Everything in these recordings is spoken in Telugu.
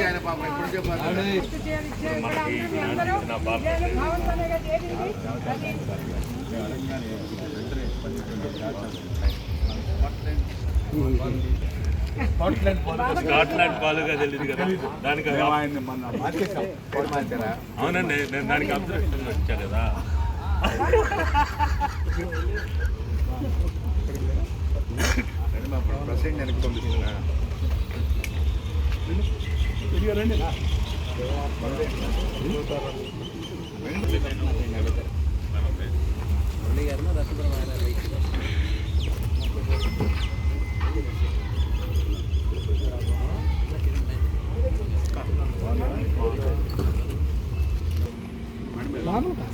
గురించి ఆయన పాపం ఎప్పుడు స్కాట్లాండ్ బాలుగా తెలియదు కదా దానికి అవునండి నేను దానికి అబ్జర్వేషన్ వచ్చా కదా. ప్రెసిడెంట్ వెనక్కి పంపిస్తున్నా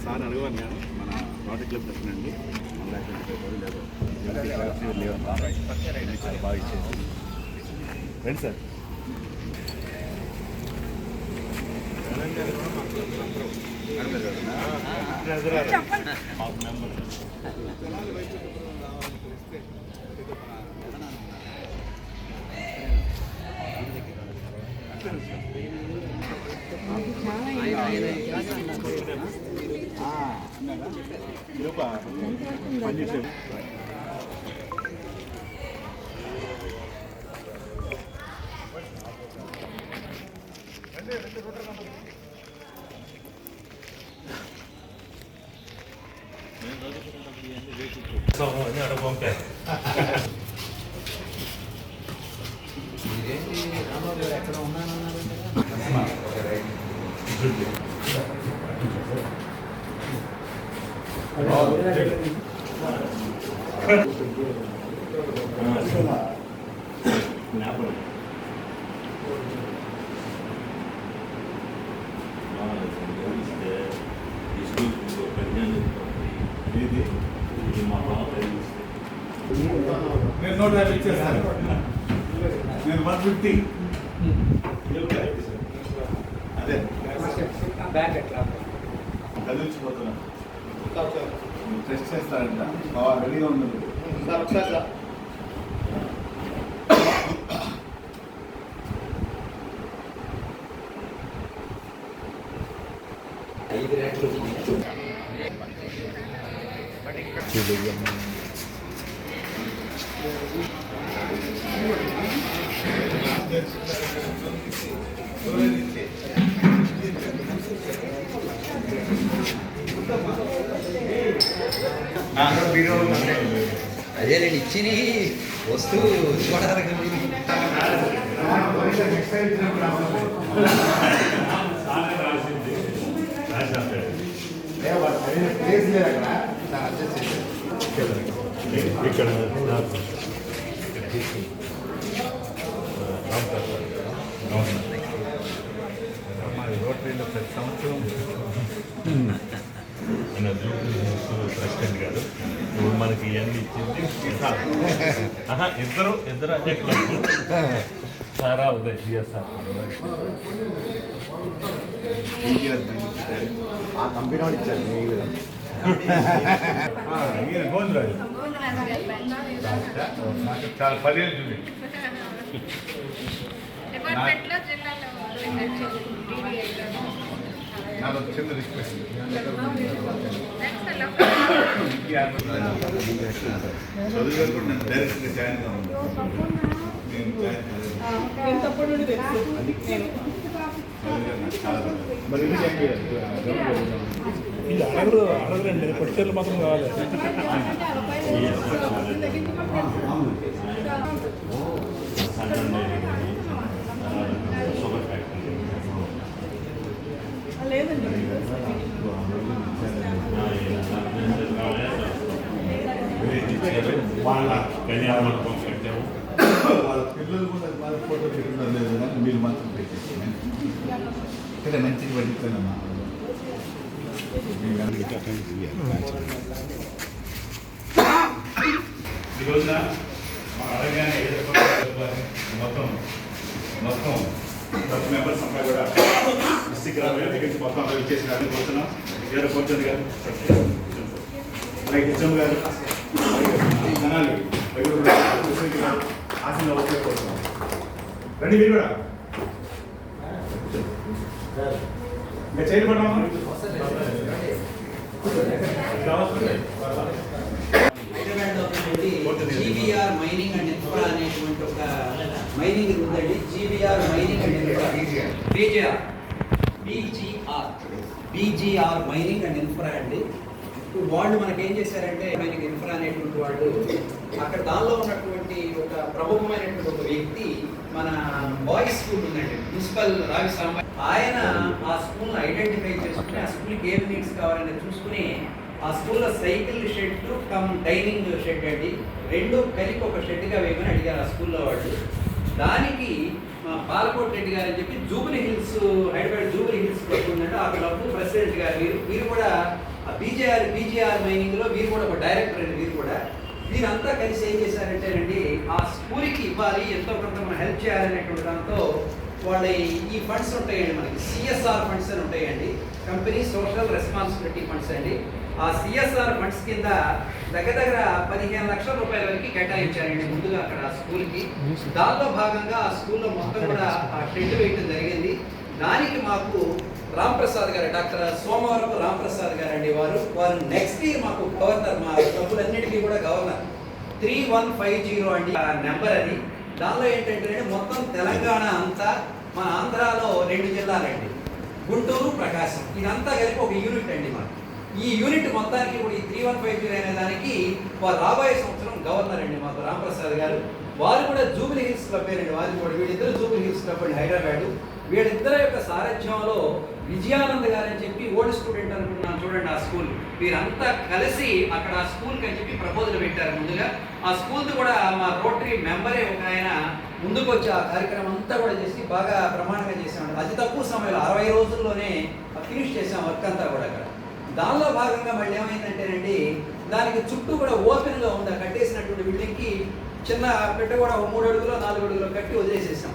సార్ అడగవాలి నేను మన రోటరీ క్లబ్ తరఫున అండి లేదు బాగా ఇచ్చేసి రండి సార్ పనిచేసారు అని అక్కడ పంపారు ఏది మా బాబు నేను నూట యాభై ఇచ్చేస్తాను నేను వన్ ఫిఫ్టీ. అదే. చదివించిపోతున్నా. టెస్ట్ చేస్తారంట. రెడీగా ఉన్నది అదే నేను ఇచ్చిన వస్తువు చూడడానికి. ఇక్కడ రోటరీలో ప్రతి సంవత్సరం మన జూబ్లీ ప్రెసిడెంట్ గారు ఇప్పుడు మనకి ఇవన్నీ ఇచ్చింది. ఇద్దరు ఇద్దరు అదే క్లబ్ సారా ఉదయ్ జిఎస్ఆర్ మీరు గోంద్రాజు చాలా పదిహేను చూడండి డిపార్ట్మెంట్లో జిల్లాలో నాకు ఒక చిన్న రిక్వెస్ట్ చదువు కూడా నన్ను డైరెక్ట్గా జాయిన్ కావాలి నేను జాయిన్ కాలేదు. చదువుగా నాకు చాలా మరి ఇది జాయిన్ చేయాలి ఇది అడగరు అడగరండి పొట్టేళ్ళు మాత్రం కావాలి షుగర్ వాళ్ళ కళ్యాణ మండపం కట్టాము వాళ్ళ పిల్లలు కూడా వాళ్ళ ఫోటో పెట్టుకున్నారు లేదు కానీ మీరు మాత్రం పెట్టేసి ఇక్కడ మంచిగా పడిపోయినమ్మా ఈ రోజున అడగానే మొత్తం మొత్తం ప్రతి మెంబర్స్ అంతా కూడా డిస్టిక్ రాబోయే దగ్గర నుంచి మొత్తం అంతా ఇచ్చేసి గారిని కోరుతున్నాం ఏదో కూర్చొని గారు లైక్ హెచ్ఎం గారు జనాలు ఆశీర్వాద వచ్చే కోరుతున్నాం రండి మీరు కూడా. ఇంకా చేయని పడమా జీబీఆర్ మైనింగ్ అండ్ ఇన్ఫ్రా అనేటువంటి ఒక మైనింగ్ ఉందండి. GBR mining and infra BGR BGR BGR mining and infra అండి. ఇప్పుడు వాళ్ళు మనకి ఏం చేశారంటే ఆయనకి ఇన్ఫ్రా అనేటువంటి వాళ్ళు అక్కడ దానిలో ఉన్నటువంటి ఒక ప్రముఖమైనటువంటి ఒక వ్యక్తి మన బాయ్స్ స్కూల్ ఉందండి మున్సిపల్ రావి ఆయన ఆ స్కూల్ ఐడెంటిఫై చేసుకుని ఆ స్కూల్కి ఏం నీడ్స్ కావాలని చూసుకుని ఆ స్కూల్లో cycle shed cum dining shed అండి. రెండు కలిపి ఒక షెడ్గా వేయమని అడిగారు ఆ స్కూల్లో వాళ్ళు. దానికి మా పాలకోట్ రెడ్డి గారు అని చెప్పి Jubilee hills Hyderabad Jubilee hills club ఉందంటే ఆ క్లబ్ ప్రెసిడెంట్ గారు వీరు వీరు కూడా ఆ బీజేఆర్ బీజేఆర్ మైనింగ్లో వీరు కూడా ఒక డైరెక్టర్ అండి వీరు కూడా. వీరంతా కలిసి ఏం చేశారంటేనండి ఆ స్కూల్కి ఇవ్వాలి ఎంతో కొంత మనం హెల్ప్ చేయాలనేటువంటి దాంతో వాళ్ళ ఈ- ఫండ్స్ ఉంటాయండి మనకి. సిఎస్ఆర్ ఫండ్స్ అని ఉంటాయండి. కంపెనీ సోషల్ రెస్పాన్సిబిలిటీ ఫండ్స్ అండి. ఆ సిఎస్ఆర్ ఫండ్స్ కింద దగ్గర దగ్గర పదిహేను లక్షల రూపాయల వరకు కేటాయించారండి ముందుగా అక్కడ ఆ స్కూల్కి. దానిలో భాగంగా ఆ స్కూల్లో మొత్తం కూడా ఆ షెడ్ వేయటం జరిగింది. దానికి మాకు రాంప్రసాద్ గారు డాక్టర్ సోమవరపు రాంప్రసాద్ గారు అండి వారు. వారు నెక్స్ట్ ఇయర్ మాకు గవర్నర్ మా డబ్బులన్నిటికీ కూడా governor. Three one five zero అండి. ఆ నెంబర్ అది. దానిలో ఏంటంటే మొత్తం తెలంగాణ అంతా మన ఆంధ్రాలో రెండు జిల్లాలండి. గుంటూరు ప్రకాశం. ఇదంతా కలిపి ఒక యూనిట్ అండి మాకు. ఈ యూనిట్ మొత్తానికి కూడా ఈ త్రీ వన్ ఫైవ్ జీరో అనే దానికి వారు రాబోయే సంవత్సరం గవర్నర్ అండి మాకు రాంప్రసాద్ గారు. వారు కూడా జూబిలీ హిల్స్ క్లబ్ అండి వారు కూడా వీళ్ళిద్దరు జూబిలీ హిల్స్ క్లబ్ అండి హైదరాబాద్. వీళ్ళిద్దరి యొక్క సారథ్యంలో విజయానంద్ గారు అని చెప్పి ఓల్డ్ స్టూడెంట్ అనుకున్నాను చూడండి ఆ స్కూల్. వీరంతా కలిసి అక్కడ ఆ స్కూల్కి అని చెప్పి ప్రపోజల్ పెట్టారు ముందుగా. ఆ స్కూల్ది కూడా మా రోటరీ మెంబరే ఒక ఆయన ముందుకు వచ్చి ఆ కార్యక్రమం అంతా కూడా చేసి బాగా ప్రమాణంగా చేసామండి అతి తక్కువ సమయంలో అరవై రోజుల్లోనే ఫినిష్ చేసాం వర్క్ అంతా కూడా అక్కడ. దానిలో భాగంగా మళ్ళీ ఏమైందంటేనండి దానికి చుట్టూ కూడా ఓపెన్గా ఉంది కట్టేసినటువంటి బిల్డింగ్కి చిన్న పెట్ట కూడా మూడు అడుగులో నాలుగు అడుగులో కట్టి వదిలేసేసాం.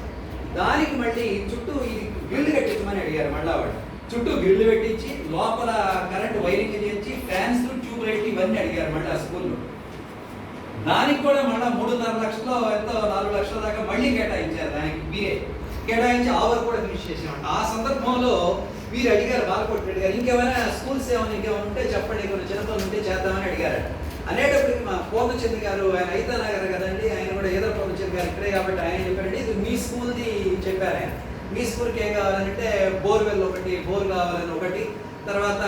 దానికి మళ్ళీ చుట్టూ ఇది గ్రిల్ కట్టించమని అడిగారు మళ్ళా వాడు చుట్టూ గ్రిల్ పెట్టించి లోపల కరెంట్ వైరింగ్ చేయించి ఫ్యాన్స్ ట్యూబ్ లైట్ ఇవన్నీ అడిగారు మళ్ళీ ఆ స్కూల్లో. దానికి కూడా మళ్ళీ మూడున్నర లక్షలు ఎంతో నాలుగు లక్షల దాకా మళ్ళీ కేటాయించారు దానికి మీరే కేటాయించి ఆ కూడా ఫినిష్ చేసామంట ఆ సందర్భంలో మీరు అడిగారు బాలకోటి రెడ్డి గారు ఇంకేమైనా స్కూల్స్ ఏమైనా ఇంకేమైనా ఉంటే చెప్పండి కొన్ని చిన్నపిల్లలు ఉంటే చేద్దామని అడిగారు అనేటప్పటికి మా పూర్ణచంద్ర గారు ఆయన అయితా నగర్ కదండి ఆయన కూడా ఏదో పూర్ణచంద్ర గారు ఇక్కడే కాబట్టి ఆయన చెప్పారండి ఇది మీ స్కూల్ది చెప్పారు ఆయన. మీ స్కూల్కి ఏం కావాలంటే బోర్వెల్ ఒకటి బోర్ కావాలని ఒకటి తర్వాత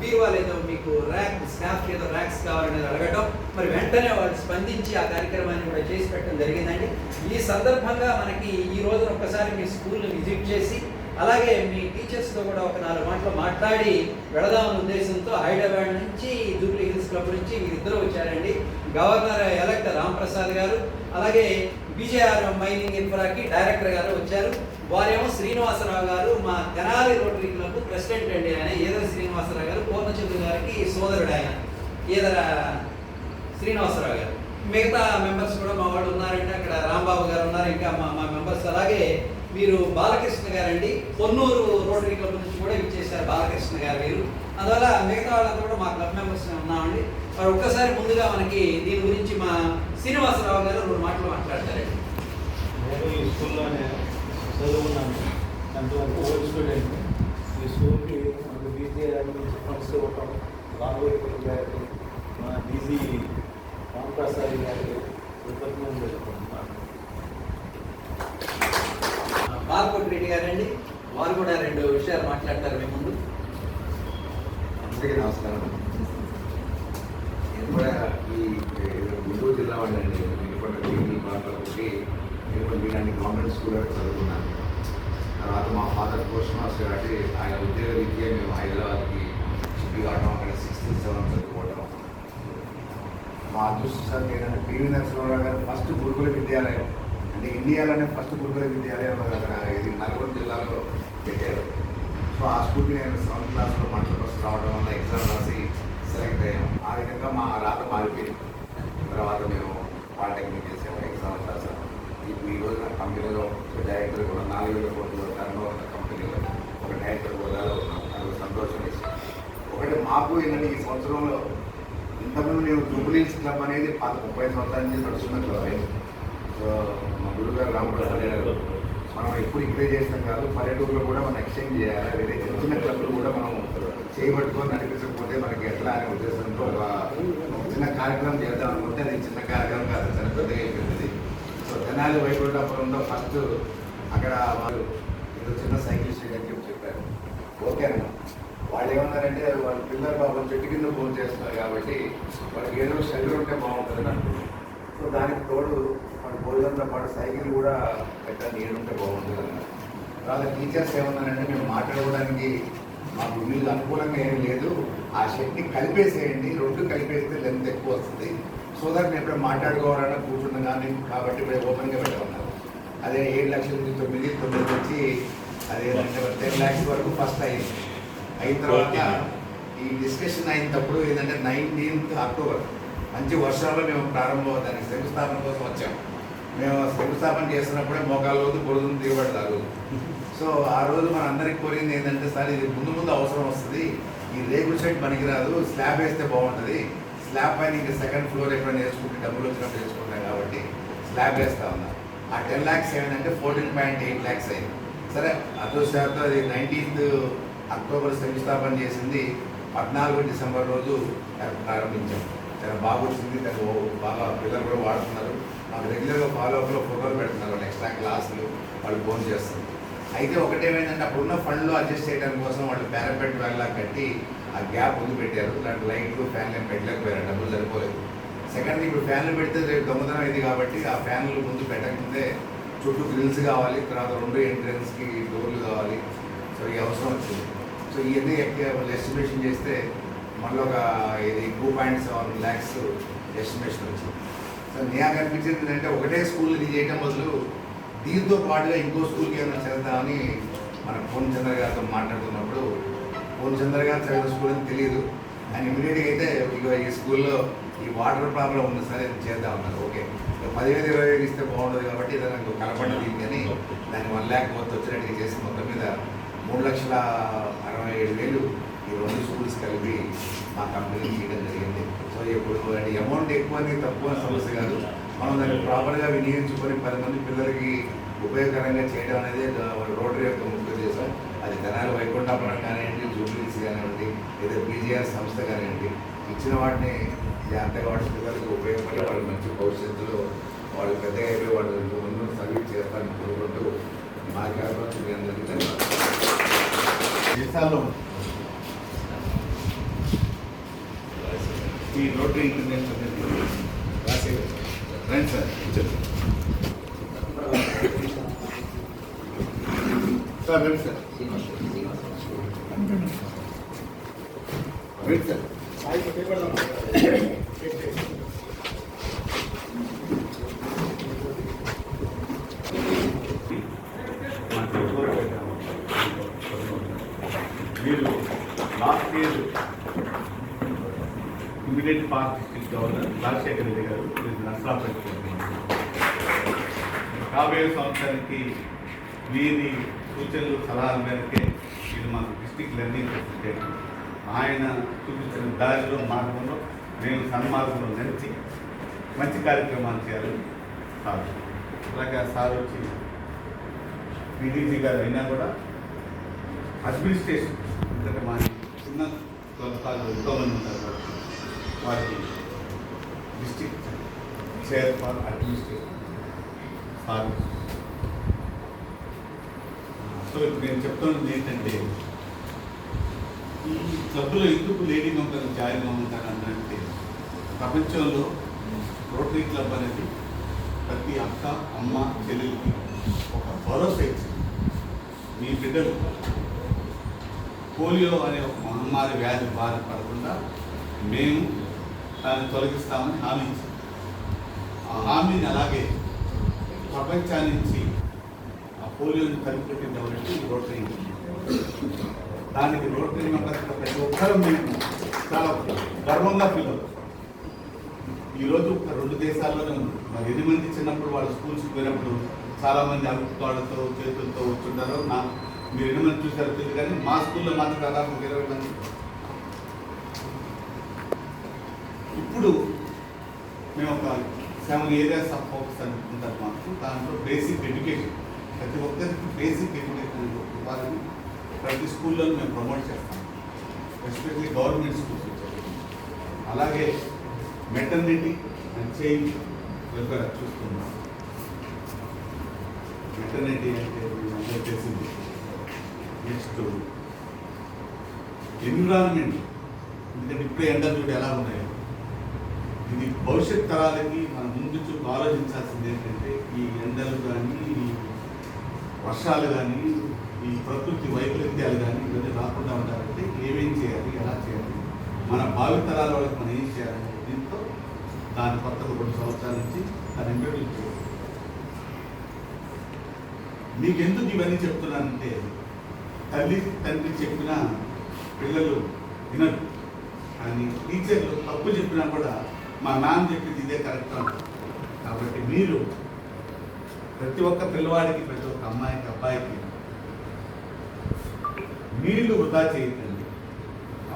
బీరువాలు ఏదో మీకు ర్యాక్ స్టాఫ్ ఏదో ర్యాక్స్ కావాలనేది అడగటం. మరి వెంటనే వాళ్ళు స్పందించి ఆ కార్యక్రమాన్ని కూడా చేసి పెట్టడం జరిగిందండి. ఈ సందర్భంగా మనకి ఈ రోజున ఒక్కసారి మీ స్కూల్ని విజిట్ చేసి అలాగే మీ టీచర్స్తో కూడా ఒక నాలుగు మాటలు మాట్లాడి వెళదామన్న ఉద్దేశంతో హైదరాబాద్ నుంచి జూబ్లీ హిల్స్ క్లబ్ నుంచి మీరిద్దరూ వచ్చారండి. గవర్నర్ ఎలక్ట్ రాంప్రసాద్ గారు అలాగే బీజేఆర్ మైనింగ్ ఇన్ఫ్రాకి డైరెక్టర్ గారు వచ్చారు. వారేమో శ్రీనివాసరావు గారు మా తెనాలి రోటరీ క్లబ్ ప్రెసిడెంట్ అండి ఆయన. ఏదర శ్రీనివాసరావు గారు పూర్ణచంద్ర గారికి సోదరుడు ఆయన. ఏదర శ్రీనివాసరావు గారు. మిగతా మెంబర్స్ కూడా మా వాళ్ళు ఉన్నారంటే అక్కడ రాంబాబు గారు ఉన్నారు. ఇంకా మా మా మెంబర్స్ అలాగే మీరు బాలకృష్ణ గారండి. పొన్నూరు రోటరీ క్లబ్ నుంచి కూడా ఇచ్చేసారు బాలకృష్ణ గారు మీరు. అందువల్ల మిగతా వాళ్ళంతా కూడా మా క్లబ్ మెంబర్స్ ఉన్నామండి. మరి ఒక్కసారి ముందుగా మనకి దీని గురించి మా శ్రీనివాసరావు గారు రెండు మాటలు మాట్లాడతారండి. నేను ఈ స్కూల్లోనే చదువుకున్నాను అంతవరకు ఓల్డ్ స్టూడెంట్ ఈ స్కూల్కి మనకు బీజేఆర్ నుంచి ఫండ్స్ ఇవ్వటం రామగోపాల్ గారికి మా డీజీ రామప్రసాద్ గారికి కృతజ్ఞతలు తెలుపుకుంటున్నాను బాలకోటి రెడ్డి గారండి. వారు కూడా రెండు విషయాలు మాట్లాడతారు మీ ముందు. అందరికీ నమస్కారం. నేను కూడా ఈ గుంటూరు జిల్లా వాళ్ళండి. వెనుకొండ డిగ్రీ పాటలకి నేను కూడా మీలాంటి గవర్నమెంట్ స్కూల్లో చదువుకున్నాను. తర్వాత మా ఫాదర్ పోస్ట్ మాస్టర్ కాబట్టి ఆయన ఉద్యోగ రీత్యా మేము హైదరాబాద్కి షిఫ్ట్ కావడం అక్కడ సిక్స్త్ సెవెంత్ చదువుకోవడం మా అదృష్టం ఏంటంటే పీవీ నరసింహరావు గారు ఫస్ట్ గురుకుల విద్యాలయం అంటే ఇండియాలోనే ఫస్ట్ గురుకుల విద్యాలయం ఇది నల్గొండ జిల్లాలో పెట్టారు. సో ఆ స్కూల్కి నేను సెవెంత్ క్లాస్లో మంటలు ఫస్ట్ రావడం వల్ల ఎగ్జామ్ రాసి సెలెక్ట్ అయ్యాం ఆ విధంగా మా రాత మారిపోయింది. తర్వాత మేము పాలిటెక్నిక్ చేసాము ఎగ్జామ్ రాసాము ఇప్పుడు ఈ రోజున కంపెనీలో డైరెక్టర్ కూడా నాలుగు వేల కోట్లు టర్న్ ఉన్న కంపెనీలో ఒక డైరెక్టర్ హోదాలో ఉన్నాం. సంతోషం వేసి ఒకటి మాకు ఏంటంటే ఈ సంవత్సరంలో ఇంతకుముందు నేను జూబ్లీస్ క్లబ్ అనేది పాత ముప్పై సంవత్సరాల నుంచి నడుస్తున్న క్లబ్ సో గురుగారు రామప్రసాద్ గారు మనం ఎప్పుడు ఇక్కడే చేస్తాం కాదు పల్లెటూరులో కూడా మనం ఎక్స్చేంజ్ చేయాలి వేరే చిన్న చిన్న క్లబ్లు కూడా మనం చేయబట్టుకొని నడిపించకపోతే మనకి ఎట్లా అనే ఉద్దేశంతో ఒక చిన్న కార్యక్రమం చేద్దాం అనుకుంటే అది చిన్న కార్యక్రమం కాదు చాలా పెద్దగా అయిపోయింది. సో తెనాలి వైకుంఠపురంలో ఫస్ట్ అక్కడ వాళ్ళు ఏదో చిన్న సైకిల్ స్టేట్ అని చెప్పి చెప్పారు. ఓకేనా వాళ్ళు ఏమన్నారంటే వాళ్ళ పిల్లలు పాపం చెట్టు కింద ఫోన్ చేస్తున్నారు కాబట్టి వాళ్ళకి ఏదో షెల్టర్ ఉంటే బాగుంటుంది అనుకున్నాం. సో దానికి తోడు మన భోజనంతో పాటు సైకిల్ కూడా పెట్ట నీడు ఉంటే బాగుంటుంది వాళ్ళ టీచర్స్ ఏమన్నారంటే మేము మాట్లాడుకోవడానికి మాకు వీళ్ళు అనుకూలంగా ఏం లేదు. ఆ షెట్ని కలిపేసేయండి. రెండు కలిపేస్తే లెంత్ ఎక్కువ వస్తుంది. సో దట్ మేము ఎప్పుడు మాట్లాడుకోవాలన్నా కూర్చున్నాం కానీ కాబట్టి ఇప్పుడు ఓపెన్గా పెట్టమన్నారు అదే ఏడు లక్షల నుంచి తొమ్మిది తొమ్మిది వచ్చి అదే టెన్ ల్యాక్స్ వరకు ఫస్ట్ అయింది అయిన తర్వాత ఈ డిస్కషన్ అయినప్పుడు ఏంటంటే నైన్టీన్త్ అక్టోబర్ మంచి వర్షాల్లో మేము ప్రారంభం దానికి శంకుస్థాపన కోసం వచ్చాం. మేము శంకుస్థాపన చేస్తున్నప్పుడే మోకాళ్ళ రోజు బురదను దిగబడతారు. సో ఆ రోజు మన అందరికి కోరింది ఏంటంటే సార్ ఇది ముందు ముందు అవసరం వస్తుంది. ఈ రేకుల షెడ్ పనికిరాదు. స్లాబ్ వేస్తే బాగుంటుంది. స్లాబ్ పైన ఇంకా సెకండ్ ఫ్లోర్ ఎప్పుడైనా వేసుకుంటే డబ్బులు వచ్చినప్పుడు వేసుకుంటాం కాబట్టి స్లాబ్ వేస్తా ఉన్నా. ఆ టెన్ ల్యాక్స్ ఏమైందంటే ఫోర్టీన్ పాయింట్ ఎయిట్ ల్యాక్స్ అయింది. సరే అదృష్టాలతో అది నైన్టీన్త్ అక్టోబర్ శంకుస్థాపన చేసింది. పద్నాలుగు డిసెంబర్ రోజు ప్రారంభించాం. చాలా బాగా వచ్చింది దాన్ని బాగా పిల్లలు కూడా వాడుతున్నారు. మాకు రెగ్యులర్గా ఫాలో అప్లో ఫోటోలు పెడుతున్నారు వాళ్ళు ఎక్స్ట్రా క్లాసులు వాళ్ళు ఫోన్ చేస్తారు. అయితే ఒకటేమైందంటే అప్పుడున్న ఫండ్లో అడ్జస్ట్ చేయడం కోసం వాళ్ళు పారాపెట్ వేలా కట్టి ఆ గ్యాప్ ముందు పెట్టారు. ఇలాంటి లైట్లు ఫ్యాన్లు ఏం పెట్టలేకపోయారు. డబ్బులు సరిపోలేదు. సెకండ్ ఇప్పుడు ఫ్యాన్లు పెడితే రేపు దొంగతనం అయింది కాబట్టి ఆ ఫ్యాన్లు ముందు పెట్టకముందే చుట్టూ గ్రిల్స్ కావాలి. తర్వాత రెండు ఎంట్రన్స్కి డోర్లు కావాలి. సో ఈ అవసరం వచ్చింది. సో ఇవన్నీ వాళ్ళు ఎస్టిమేషన్ చేస్తే మళ్ళీ ఒక ఇది two point seven lakhs estimation వచ్చింది. నాకు అనిపించింది ఏంటంటే ఒకటే స్కూల్ ఇది చేయడం బదులు దీంతో పాటుగా ఇంకో స్కూల్కి ఏమైనా చేద్దామని మన పూర్ణ చంద్ర గారితో మాట్లాడుతున్నప్పుడు పూర్ణ చంద్ర గారు చదివిన స్కూల్ అని తెలియదు ఆయన ఇమీడియట్గా అయితే ఇక ఈ స్కూల్లో ఈ వాటర్ ప్రాబ్లం ఉంది సరే చేద్దాం అన్నారు. ఓకే. పదివేలు ఇరవై వేలు ఇస్తే బాగుండదు కాబట్టి ఇది నాకు కనపడదు అని దాన్ని వన్ ల్యాక్ మొత్తం వచ్చినట్టుగా చేసి మొత్తం మీద మూడు లక్షల అరవై ఏడు వేలు ఈ రెండు స్కూల్స్ కలిపి మా కంపెనీ చేయడం జరిగింది. సో ఇప్పుడు అమౌంట్ ఎక్కువ అని తక్కువ సమస్య కాదు. మనం దాన్ని ప్రాపర్గా వినియోగించుకొని పది మంది పిల్లలకి ఉపయోగకరంగా చేయడం అనేది రోటరీ యొక్క ముఖ్య ఉద్దేశం. అది తెనాలి వైకుంఠపురం కానివ్వండి జూబ్లీస్ కానివ్వండి లేదా బీజీఆర్ సంస్థ కానివ్వండి ఇచ్చిన వాటిని జాగ్రత్తగా వాటి పిల్లలకి ఉపయోగపడి వాళ్ళు మంచి భవిష్యత్తులో వాళ్ళు పెద్దగా అయిపోయి వాళ్ళు ముందు సర్వీస్ చేస్తారని కోరుకుంటూ మా మీ అందరికీ ధన్యవాదాలు. దేశాల్లో ఈ రోటరీ ఇంటర్నేషనల్ అనేది రాసేది. రండి సార్ కూర్చోండి. సార్ రండి సార్. రండి సార్. మీరు లాస్ట్ ఇయర్ ఇమీడియట్ పార్క్ డిస్ట్రిక్ట్ గవర్నర్ రాజశేఖర్ రెడ్డి గారు మీరు రాబోయే సంవత్సరానికి వీరి సూచనలు సలహాల మేరకే ఇది మాకు డిస్ట్రిక్ట్ లెర్నింగ్ ఫెసిలిటేట్ ఆయన చూపించిన దారిలో మార్గంలో మేము సన్మార్గంలో నడిచి మంచి కార్యక్రమాలు చేయాలని సార్. అలాగే సార్ వచ్చి పీడీజీ గారు అయినా కూడా అడ్మినిస్ట్రేషన్ ఎందుకంటే మా చిన్న కొంతకాలం ఎంతోమంది ఉంటారు. వారికి district chair for administration sir. So ఇప్పుడు నేను చెప్తున్నది ఏంటంటే ఈ క్లబ్లో ఎందుకు లేడీ మెంబర్లు జాయిన్ అవుతారు అంటే ప్రపంచంలో రోటరీ క్లబ్ అనేది ప్రతి అక్క అమ్మ చెల్లెలకి ఒక భరోసా ఇచ్చింది. మీ బిడ్డలు పోలియో అనే ఒక మహమ్మారి వ్యాధి బారి పడకుండా మేము దాన్ని తొలగిస్తామని హామీ ఆ హామీని అలాగే ప్రపంచాన్నించి ఆ పోలియోని కనిపెట్టింది ఎవరంటే రోటరీ దానికి రోటరీ మెంబర్స్ ప్రతి ఒక్కరూ మేము చాలా గర్వంగా ఫీల్ అవుతాం ఈరోజు రెండు దేశాల్లోనే ఉంది. మరి ఎన్ని మంది చిన్నప్పుడు వాళ్ళు స్కూల్స్కి పోయినప్పుడు చాలామంది అభిప్రాయాలతో అడుగుతాడుతో చేతులతో వచ్చుంటారు నా మీరు ఎన్ని మంది చూసారో తెలియదు కానీ మా స్కూల్లో మాత్రం దాదాపు ఇరవై మంది ఇప్పుడు మేము ఒక సెవెన్ ఏరియాస్ ఆఫ్ ఫోకస్ అనుకుంటారు మాకు. దాంట్లో బేసిక్ ఎడ్యుకేషన్ ప్రతి ఒక్కరికి బేసిక్ ఎడ్యుకేషన్ ఇవ్వాలని ప్రతి స్కూల్లో మేము ప్రమోట్ చేస్తాం. ఎస్పెషల్లీ గవర్నమెంట్ స్కూల్స్ అలాగే మెటర్నిటీ అండ్ చైల్డ్ వెల్ఫేర్ చూస్తున్నాం మెటర్నిటీ అంటే అందరూ తెలిసింది. నెక్స్ట్ ఎన్విరాన్మెంట్ ఎందుకంటే ఇప్పుడే ఎండలు చూడు ఎలా ఉన్నాయి? ఇది భవిష్యత్ తరాలకి మనం ముందు చూపు ఆలోచించాల్సింది ఏంటంటే ఈ ఎండలు కానీ ఈ వర్షాలు కానీ ఈ ప్రకృతి వైపరీత్యాలు కానీ ఇవన్నీ రాకుండా ఉండాలంటే ఏమేం చేయాలి ఎలా చేయాలి? మన భావితరాల వాళ్ళకి మనం ఏం చేయాలి దీంతో దాని కొత్తగా రెండు సంవత్సరాల నుంచి దాన్ని ఇంట్రొడ్యూస్ చేయాలి. మీకు ఎందుకు ఇవన్నీ చెప్తున్నానంటే తల్లి తండ్రి చెప్పిన పిల్లలు వినరు. కానీ టీచర్లు తప్పు చెప్పినా కూడా మా నాన్న చెప్పింది ఇదే కరెక్ట్ అంటారు. కాబట్టి మీరు ప్రతి ఒక్క పిల్లవాడికి ప్రతి ఒక్క అమ్మాయికి అబ్బాయికి నీళ్ళు వృధా చేయకండి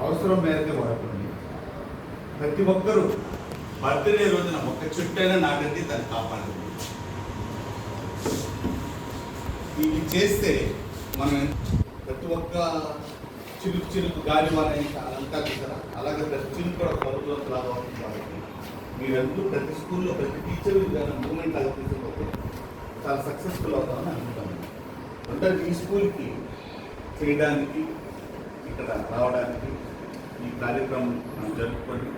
అవసరం మేరకే వాడుకోండి. ప్రతి ఒక్కరూ బర్త్డే రోజున ఒక్క చుట్టైనా నాటండి దాన్ని కాపాడండి. ఇవి చేస్తే మనం ప్రతి ఒక్క చిలుకు చిలుకు గాలి మన అంతా అలాగే ప్రతి చిలుకు కూడా ప్రభుత్వం రావాలి. మీరందరూ ప్రతి స్కూల్లో ప్రతి టీచర్ మూమెంట్ అలా తీసుకుంటే చాలా సక్సెస్ఫుల్ అవుతామని అనుకుంటాను అంటే ఈ స్కూల్కి చేయడానికి ఇక్కడ రావడానికి ఈ కార్యక్రమం మనం జరుపుకొని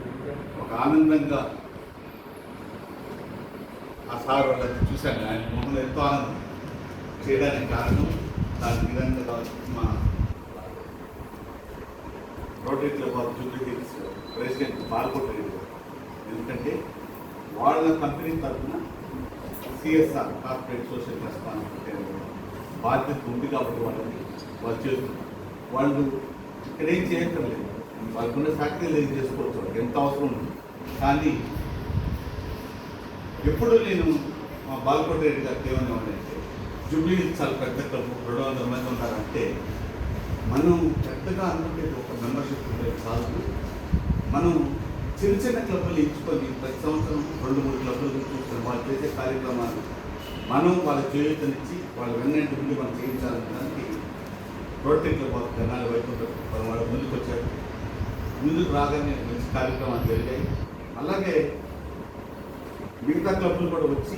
ఒక ఆనందంగా ఆ సార్ వాళ్ళది చూశాను ఆయన మొహంలో ఎంతో ఆనందం చేయడానికి కారణం దాని విధంగా మా rotary club of Jubilee Hills president Balkot ఎందుకంటే వాళ్ళ కంపెనీ తరఫున సిఎస్ఆర్ కార్పొరేట్ సోషల్ రెస్పాన్సిబిలిటీ బాధ్యత ఉంది కాబట్టి వాళ్ళని వాళ్ళు చేస్తున్నారు. వాళ్ళు ఇక్కడ ఏం చేయక్కర్లేదు వాళ్ళకున్న ఫ్యాక్టరీలు ఏం చేసుకోవచ్చు? వాళ్ళకి ఎంత అవసరం ఉంది? కానీ ఎప్పుడు నేను మా బాలకోట రెడ్డి గారికి ఏమన్నా అంటే జూబ్లీ చాలా పెద్ద క్లబ్ రెండు వందల మంది ఉన్నారంటే మనం పెద్దగా అనుకుంటే ఒక మెంబర్షిప్ ఉండేది చాలు మనం చిన్న చిన్న క్లబ్లు ఎంచుకొని ప్రతి సంవత్సరం రెండు మూడు క్లబ్లు చూసుకొని వాళ్ళు చేసే కార్యక్రమాలు మనం వాళ్ళ చేయూతనిచ్చి వాళ్ళ వెన్నంటి ముందు మనం చేయించాలనడానికి rotary club of Tenali Vaikuntha వాళ్ళు ముందుకు వచ్చారు. ముందుకు రాగానే మంచి కార్యక్రమాలు జరిగాయి. అలాగే మిగతా క్లబ్లు కూడా వచ్చి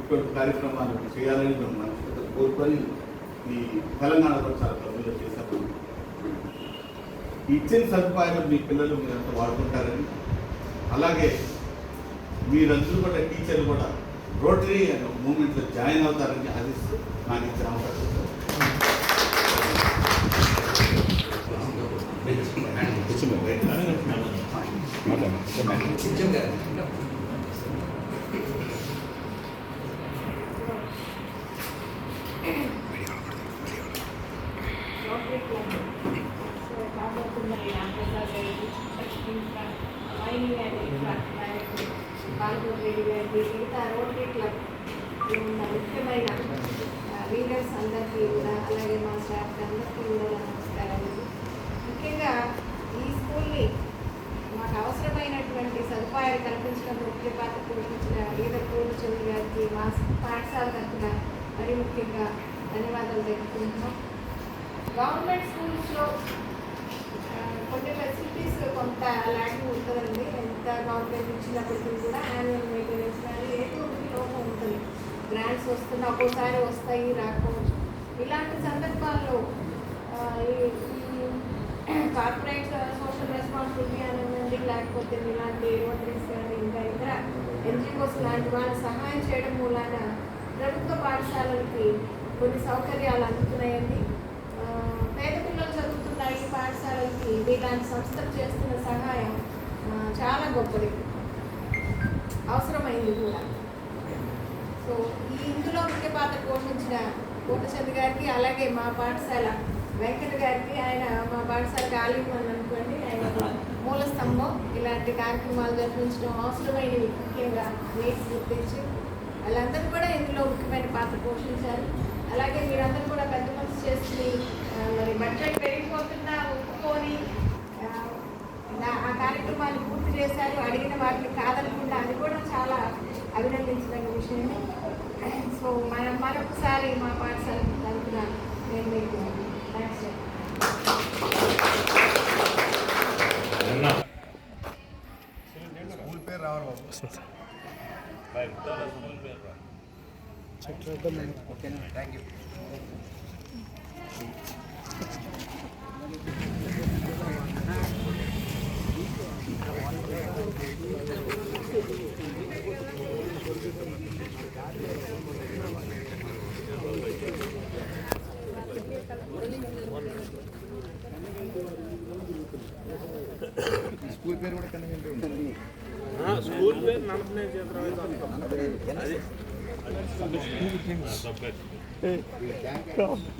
ఇటువంటి కార్యక్రమాలు చేయాలని మేము మనసు కోరుకొని ఈ తెలంగాణ చాలా క్లబ్లో చేశాము ఇచ్చిన సదుపాయాలు మీ పిల్లలు మీరంతా వాడుకుంటారని అలాగే మీరందరూ కూడా టీచర్లు కూడా రోటరీ అనే మూమెంట్లో జాయిన్ అవుతారని ఆశిస్తూ నాకు ఇచ్చిన అవకాశం. ఇచ్చారు. చిచ్చం గారు రోటరీ క్లబ్ సో కాకుండా రామప్రసాద్ గారికి ఇంకా mining and infra director Balakrishna Reddy గారికి మిగతా రోటరీ క్లబ్ ఉన్న ముఖ్యమైన లీడర్స్ అందరికీ కూడా అలాగే మా స్టాఫ్ అందరికీ కూడా నా నమస్కారాలు ముఖ్యంగా ఈ స్కూల్ని మాకు అవసరమైనటువంటి సదుపాయాలు కల్పించడం ముఖ్య పాత్ర పోషించిన లీడర్ పూర్ణచంద్ర గారికి మా పాఠశాల తరఫున మరి ముఖ్యంగా ధన్యవాదాలు తెలుపుకుంటున్నాం గవర్నమెంట్ స్కూల్స్లో కొన్ని ఫెసిలిటీస్ కొంత ల్యాక్ ఉంటుందండి. ఎంత గవర్నమెంట్ ఇచ్చినప్పటికీ కూడా యాన్యువల్ మెయింటెనెన్స్ కానీ ఏదో ఒకటి లోపం ఉంటుంది. గ్రాంట్స్ వస్తున్నా ఒక్కోసారి వస్తాయి రాకపోవచ్చు. ఇలాంటి సందర్భాల్లో ఈ కార్పొరేట్ సోషల్ రెస్పాన్సిబిలిటీ అనేది లేకపోతే ఇలాంటి రోటరీస్ కానీ ఇంకా ఇతర ఎన్జిఓస్ లాంటి వాళ్ళ సహాయం చేయడం మూలాన ప్రభుత్వ పాఠశాలలకి కొన్ని సౌకర్యాలు అందుతున్నాయండి ఆ, పేద పిల్లలు చదువుతున్న ఈ పాఠశాలలకి ఇలాంటి సంస్థలు చేస్తున్న సహాయం చాలా గొప్పది. అవసరమైంది కూడా. సో ఈ ఇందులో ముఖ్య పాత్ర పోషించిన కోటచంద్ గారికి అలాగే మా పాఠశాల వెంకట గారికి ఆయన మా పాఠశాల కాలిమని అనుకోండి ఆయన మూల స్తంభం ఇలాంటి కార్యక్రమాలు జరిపించడం అవసరమైనవి ముఖ్యంగా నీడ్స్ గుర్తించి. వాళ్ళందరూ కూడా ఇందులో ముఖ్యమైన పాత్ర పోషించారు. అలాగే మీరందరూ కూడా పెద్ద మనసు చేసుకుని మరి బడ్జెట్ పెరిగిపోతున్నా ఒప్పుకొని ఆ, ఆ కార్యక్రమాన్ని పూర్తి చేశారు అడిగిన వాటిని కాదనకుండా అది కూడా చాలా అభినందించదగ్గ విషయమే. సో మనం మరొకసారి మా పాఠశాల తరఫున నేను మీకు థ్యాంక్స్ స్కూల్ పేరు రావాలి బాబు. ఓకేనా? థ్యాంక్ యూ స్కూల్ పేరు కూడా కన్వీనియంట్ ఉంటుంది స్కూల్ పేరు నలభై అమ్మ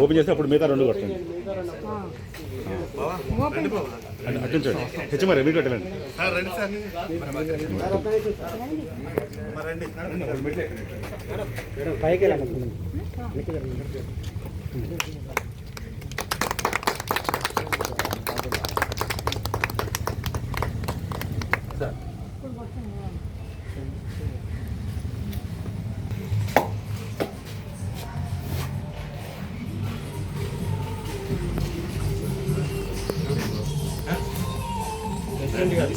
ఓపెన్ చేస్తే అప్పుడు మిగతా రెండు కొట్టండి అటు- అటు ఉంచండి హెచ్ఎంఆర్ ఎన్ని కొట్టండి సార్ రండి సార్ మరి రండి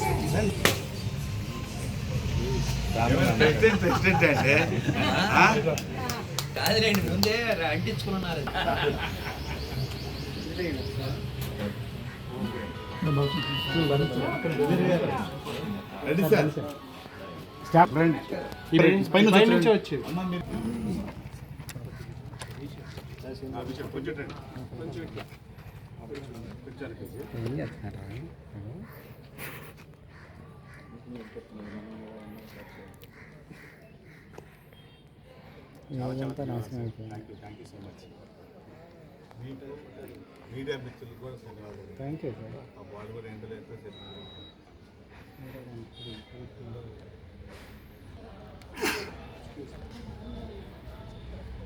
ప్రెసిడెంట్ ప్రెసిడెంట్ అంటే? ఆ? కాదులేండి ముందే అంటించుకున్నారు. రండి సార్ స్టాప్ రండి పైన నుంచి వచ్చి అమ్మ మీరు కొంచెం రండి కొంచెం మీడియా మిత్రులు కూడా ధన్యవాదాలు. థ్యాంక్ యూ సార్ వాళ్ళు కూడా ఎంతలో ఎంతో చెప్పారు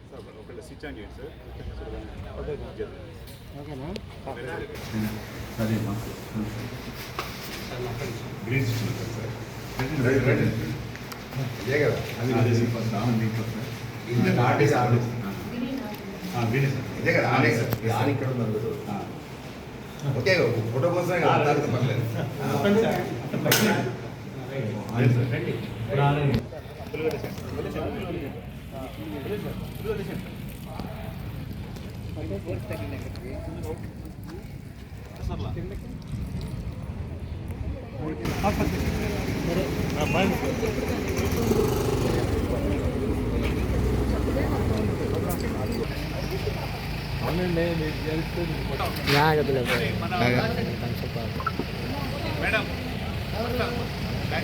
సార్ ఒకవేళ స్విచ్ ఆన్ చేయండి సార్ ఓకేనా గ్రీన్ ఇదే కదా ఇది నాట్ ఇది ఆన్ ఇదే కదా ఆనే కదా ఇది ఆన్ ఇక్కడ ఉంది ఓకే ఫోటో కోసం కదా పర్లేదు మేడం థ్యాంక్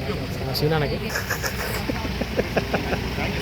యూ శివనాన్నకి థ్యాంక్